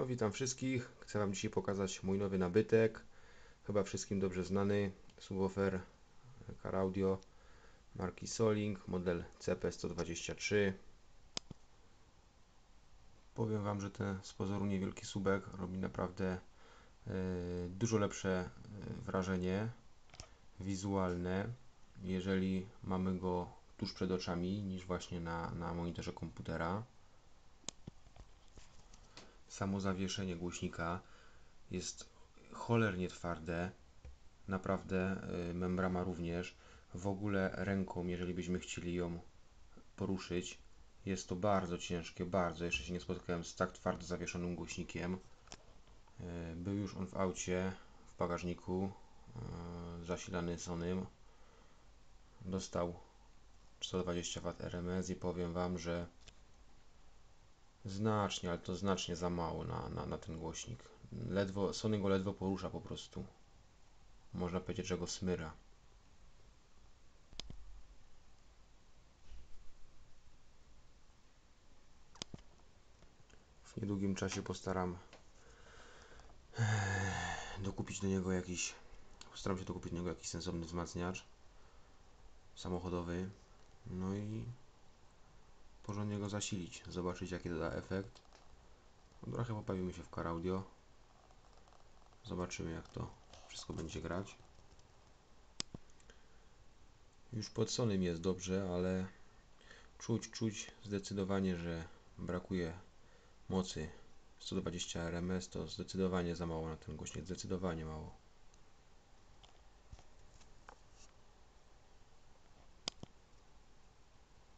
No, witam wszystkich. Chcę Wam dzisiaj pokazać mój nowy nabytek. Chyba wszystkim dobrze znany subwoofer Car Audio marki Soling, model CP123. Powiem Wam, że ten z pozoru niewielki subek robi naprawdę e, dużo lepsze e, wrażenie wizualne, jeżeli mamy go tuż przed oczami, niż właśnie na, na monitorze komputera. Samo zawieszenie głośnika jest cholernie twarde. Naprawdę y, membrana również. W ogóle ręką, jeżeli byśmy chcieli ją poruszyć, jest to bardzo ciężkie, bardzo. Jeszcze się nie spotkałem z tak twardo zawieszonym głośnikiem. Y, był już on w aucie, w bagażniku, y, zasilany Sonym. Dostał 120 W RMS i powiem Wam, że Znacznie, ale to znacznie za mało na, na, na ten głośnik. Ledwo, Sony go ledwo porusza po prostu. Można powiedzieć, że go smyra. W niedługim czasie postaram dokupić do niego jakiś postaram się dokupić do niego jakiś sensowny wzmacniacz samochodowy. No i porządnie go zasilić, zobaczyć jaki to da efekt. Trochę poprawimy się w Car Audio. Zobaczymy jak to wszystko będzie grać. Już pod Sonym jest dobrze, ale czuć, czuć zdecydowanie, że brakuje mocy 120 RMS to zdecydowanie za mało na ten głośnik, zdecydowanie mało.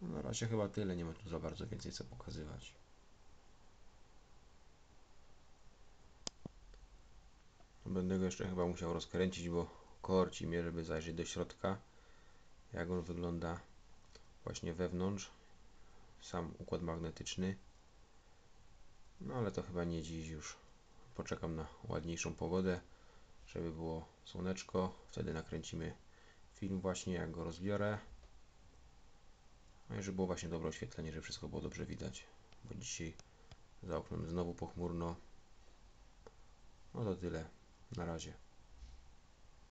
Na razie chyba tyle, nie ma tu za bardzo więcej co pokazywać. Będę go jeszcze chyba musiał rozkręcić, bo korci mnie, żeby zajrzeć do środka, jak on wygląda właśnie wewnątrz, sam układ magnetyczny. No ale to chyba nie dziś już. Poczekam na ładniejszą pogodę, żeby było słoneczko. Wtedy nakręcimy film właśnie, jak go rozbiorę. No żeby było właśnie dobre oświetlenie, żeby wszystko było dobrze widać. Bo dzisiaj za oknem znowu pochmurno. No to tyle. Na razie.